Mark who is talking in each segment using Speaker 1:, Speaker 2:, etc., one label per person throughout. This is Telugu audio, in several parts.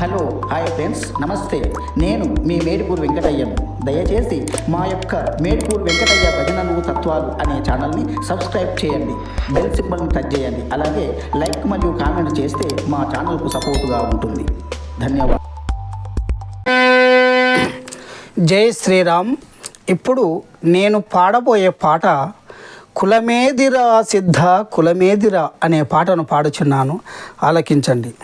Speaker 1: హలో హాయ్ ఫ్రెండ్స్ నమస్తే. నేను మీ మేడిపూర్ వెంకటయ్యను. దయచేసి మా యొక్క మేడిపూర్ వెంకటయ్య భజనలు తత్వాలు అనే ఛానల్ని సబ్స్క్రైబ్ చేయండి. బెల్ సింబల్ని టచ్ చేయండి. అలాగే లైక్ మరియు కామెంట్ చేస్తే మా ఛానల్కు సపోర్టుగా ఉంటుంది. ధన్యవాదాలు.
Speaker 2: జై శ్రీరామ్. ఇప్పుడు నేను పాడబోయే పాట కులమేదిరా సిద్ధ కులమేదిరా అనే పాటను పాడుచున్నాను. ఆలకించండి.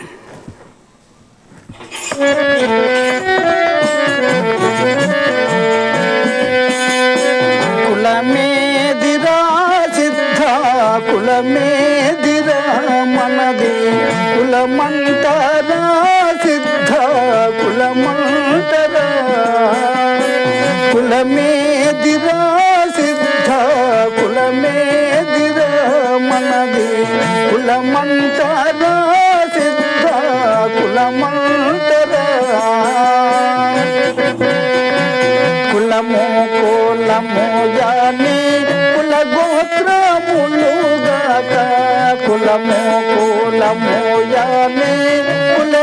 Speaker 2: కులమేదిరా సిద్ధ కులమేదిరా మనది. కులమంటరా సిద్ధ కులమంటరా. కులమేదిరా సిద్ధ కులమేదిరా మనది. కులమంటరా కులము కులము యాని కుల గోత్రములుగాక కులము కులము యాని కుల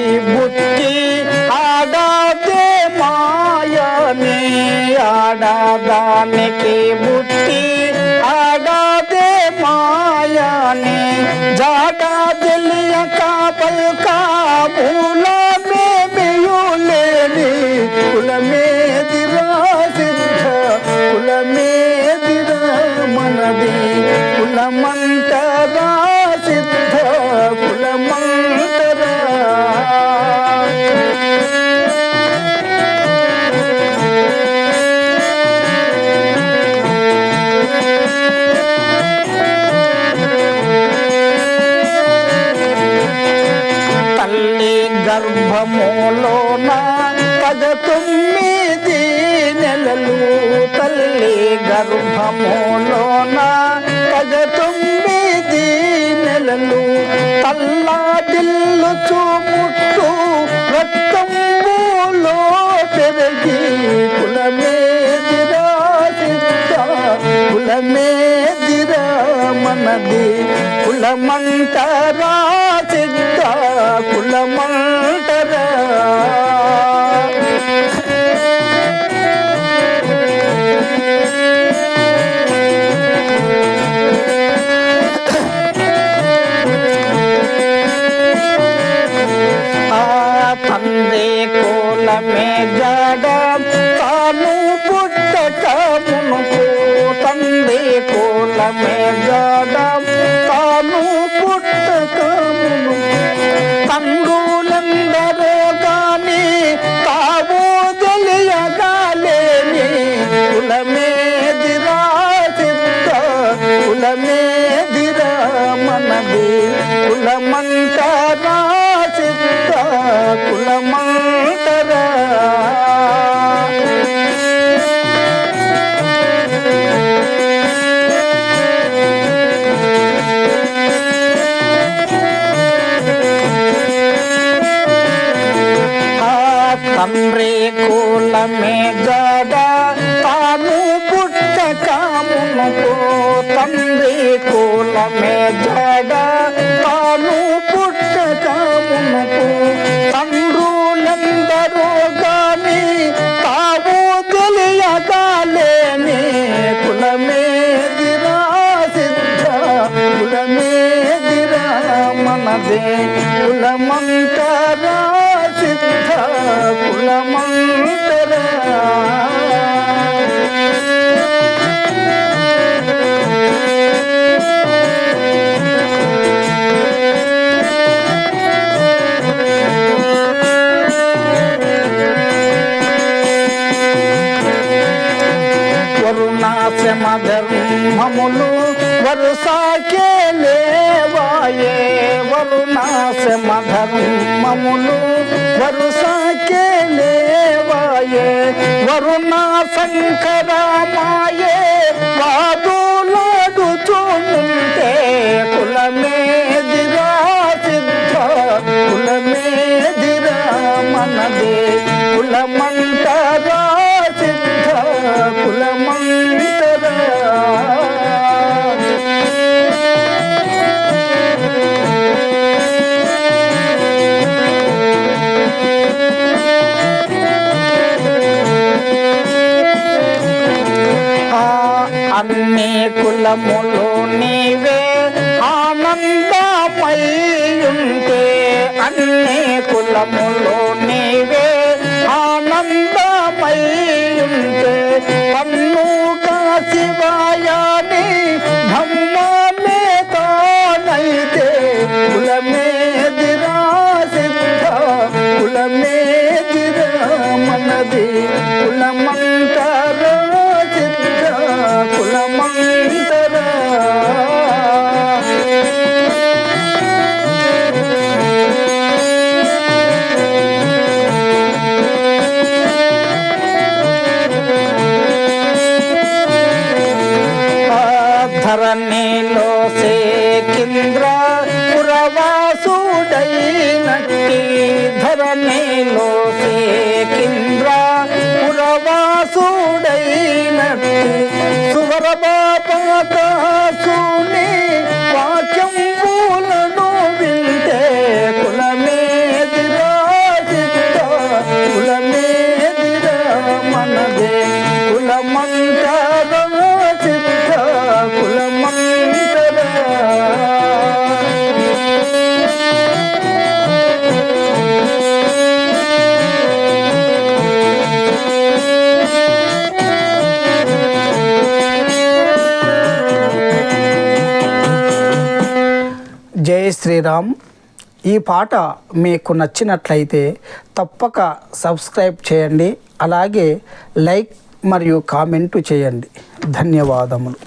Speaker 2: ఆడాదానికి బుట్టి ఆడాదే మాయని ఆడాదానికి బుట్టి ఆడాదే మాయని జాడా తెలియక గర్భములోన పద తొమ్మిది నెలలు తల్లి గర్భములోన పద తొమ్మిది నెలలు తల్లా దిల్లు చూపుట్టు రక్తంబులో పెరిగి కులమేదిరా సిద్ధ కులమేదిరా మనది కులమంటరా సిద్ధ కులమంటరా జాడ తాను పుట్టక తండ్రులందరూ గాని తాము తెలియగాలేని కులమేదిరా సిద్ధ కులమేదిరా మనది కులమంటరా సిద్ధ కులమంటరా మునుపు తండ్రి కులమే జడ తాను పుట్టక మునుపు తండ్రులందరూ గాని తావు తెలియగాలేని కులమే దిరా సిద్ధ కులమే దిరా మనదే. నాశమ ధర్మములు వరుసాకే లేవాయే. వరుణాశమ ధర్మములు వరుసాకే లేవాయే. వరుణ శంకరమాయే వాదులాడుచుంటే కులమేదిరా సిద్ధ కులమే దిరా మనదే. కులమన కులములు నీవే ఆనందమై ఉంటే అన్ని కులములు ధరణిలో సేకింద్ర పురవాసుడైనట్టి. ధరణిలో సేకింద్ర పురవాసుడైనట్టి. సువర జై శ్రీరామ్. ఈ పాట మీకు నచ్చినట్లయితే తప్పక సబ్స్క్రైబ్ చేయండి. అలాగే లైక్ మరియు కామెంటు చేయండి. ధన్యవాదములు.